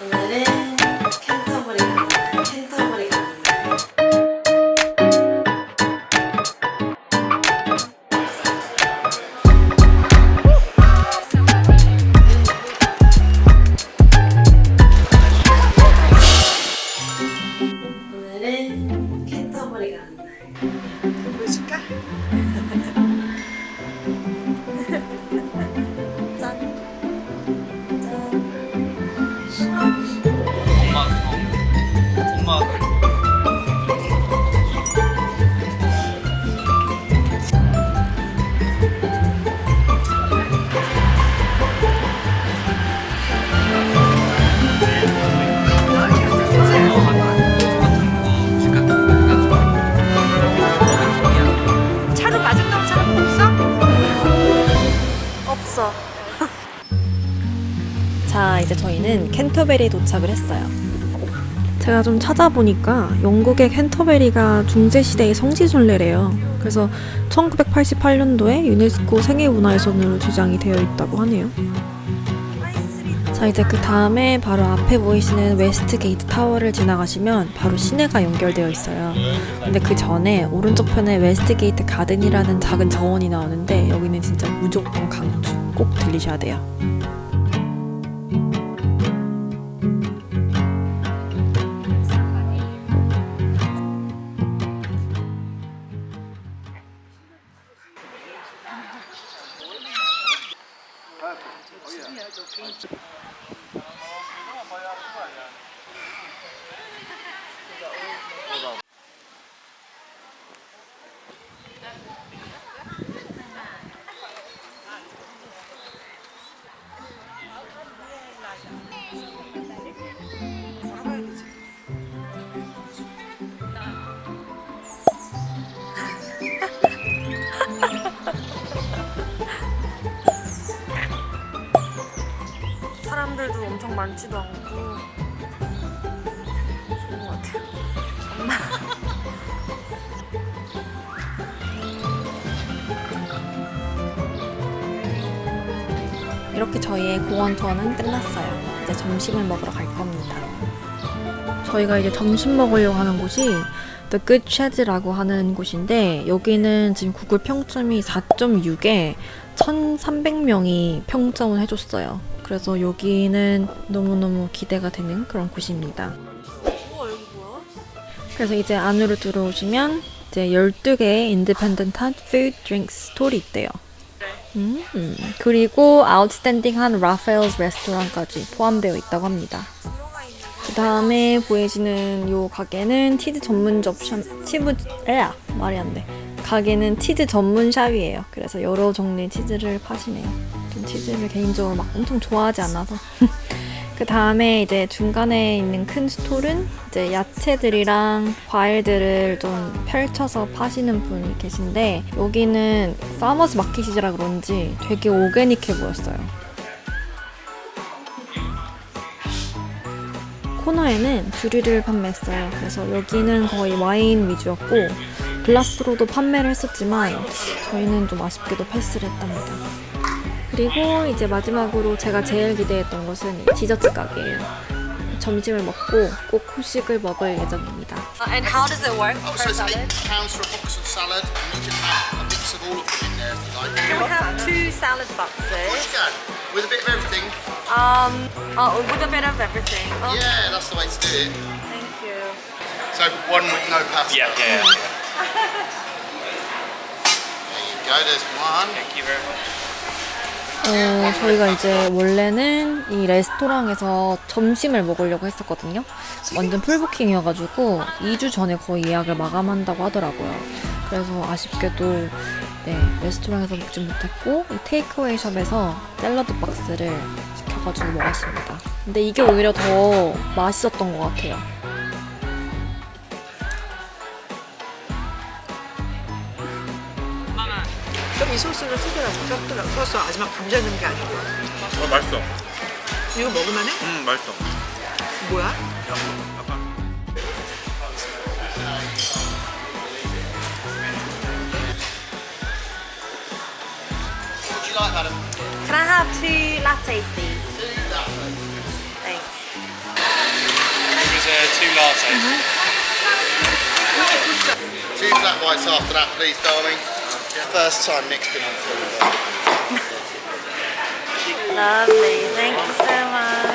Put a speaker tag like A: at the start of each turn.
A: 오늘은 캔터버리 가는 날, 캔터버리 가는 날. 오늘은.
B: 없어.
A: 자, 이제 저희는 캔터베리에 도착을 했어요. 제가 좀 찾아보니까 영국의 캔터베리가 중세시대의 성지순례래요. 그래서 1988년도에 유네스코 세계문화유산으로 지정이 되어 있다고 하네요. 자, 이제 그 다음에 바로 앞에 보이시는 웨스트 게이트 타워를 지나가시면 바로 시내가 연결되어 있어요. 근데 그 전에 오른쪽 편에 웨스트 게이트 가든이라는 작은 정원이 나오는데 여기는 진짜 무조건 강추. 꼭 들리셔야 돼요. Thank. 엄청 많지도 않고 좋은 것 같아요. 엄마. 이렇게 저희의 공원 투어는 끝났어요. 이제 점심을 먹으러 갈 겁니다. 저희가 이제 점심 먹으려고 하는 곳이 The Good Shed라고 하는 곳인데 여기는 지금 구글 평점이 4.6에 1,300명이 평점을 해줬어요. 그래서 여기는 너무너무 기대가 되는 그런 곳입니다. 그래서 이제 안으로 들어오시면 이제 12개의 인디펜던트한 푸드 드링크 스토리 있대요. 음, 그리고 아웃스탠딩한 라파엘's 레스토랑까지 포함되어 있다고 합니다. 그 다음에 보이시는 요 가게는 치즈 전문 접션 치즈 에야 말이 안 돼. 가게는 치즈 전문 샵이에요. 그래서 여러 종류의 치즈를 파시네요. 전 치즈를 개인적으로 막 엄청 좋아하지 않아서. 그 다음에 이제 중간에 있는 큰 스톨은 이제 야채들이랑 과일들을 좀 펼쳐서 파시는 분이 계신데 여기는 파머스 마켓이라 그런지 되게 오게닉해 보였어요. 코너에는 주류를 판매했어요. 그래서 여기는 거의 와인 위주였고 글라스로도 판매를 했었지만 저희는 좀 아쉽게도 패스를 했답니다. 그리고 이제 마지막으로 제가 제일 기대했던 것은 이 디저트 가게예요. 점심을 먹고 꼭 후식을 먹을 예정입니다.
C: And how does it work
D: Oh, so it's eight pounds for a box of salad, and you can have a mix of all of them in there if you like.
C: Can we have two salad
D: You
C: boxes?
D: can, with a bit of everything.
C: Um, oh, with a bit of everything. Oh,
D: Yeah, that's the way to do it.
C: thank you.
D: So one with no pasta.
E: Yeah, yeah, yeah.
A: 어, 저희가 이제 원래는 이 레스토랑에서 점심을 먹으려고 했었거든요. 완전 풀부킹이어가지고 2주 전에 거의 예약을 마감한다고 하더라고요. 그래서 아쉽게도 네, 레스토랑에서 먹지 못했고 이 테이크어웨이 샵에서 샐러드 박스를 시켜가지고 먹었습니다. 근데 이게 오히려 더 맛있었던 것 같아요.
B: 좀 이 소스를 쓰더라고. 소스, 소스 마지막 감자 넣은 게 아니고.
E: 어 맛있어.
B: 이거 먹을만해?
E: 음 맛있어.
B: 뭐야?
E: 약간
D: What do you like, madam?
C: Can I have two lattes, please? Thanks.
E: lattes.
D: Two flat whites after that, please, darling. First time Nick's been on film.
C: Lovely, thank you so much.